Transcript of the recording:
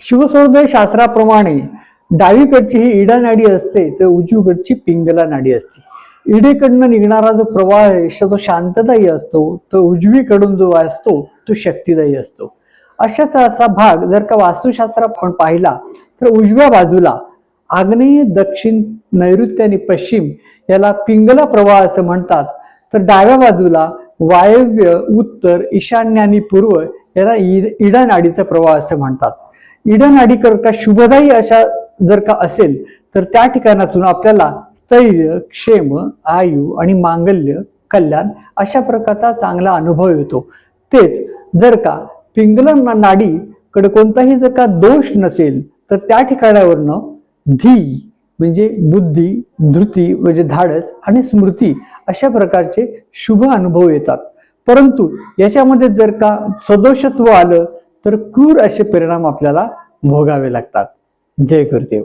शिवसौदय शास्त्राप्रमाणे डावीकडची ही इडा नाडी असते तर उजवीकडची पिंगला नाडी असते. इडेकडनं निघणारा जो प्रवाह आहे तो शांतदायी असतो तर उजवीकडून जो असतो तो शक्तिदायी असतो. अशाच असा भाग जर का वास्तुशास्त्र आपण पाहिला तर उजव्या बाजूला आग्नेय दक्षिण नैऋत्य आणि पश्चिम याला पिंगला प्रवाह असं म्हणतात. तर डाव्या बाजूला वायव्य उत्तर ईशान्य आणि पूर्व याला इडा नाडीचा प्रवाह असं म्हणतात. इडन आडीकर का शुभदायी अशा जर का असेल तर त्या ठिकाणातून आपल्याला स्थैर्य क्षेम आयु आणि मांगल्य कल्याण अशा प्रकारचा चांगला अनुभव येतो. तेच जर का पिंगल नाडीकडे कोणताही जर का दोष नसेल तर त्या ठिकाणावरनं धी म्हणजे बुद्धी धृती म्हणजे धाडस आणि स्मृती अशा प्रकारचे शुभ अनुभव येतात. परंतु याच्यामध्ये जर का सदोषत्व आलं तर क्रूर असे परिणाम आपल्याला भोगावे लागतात. जय गुरुदेव.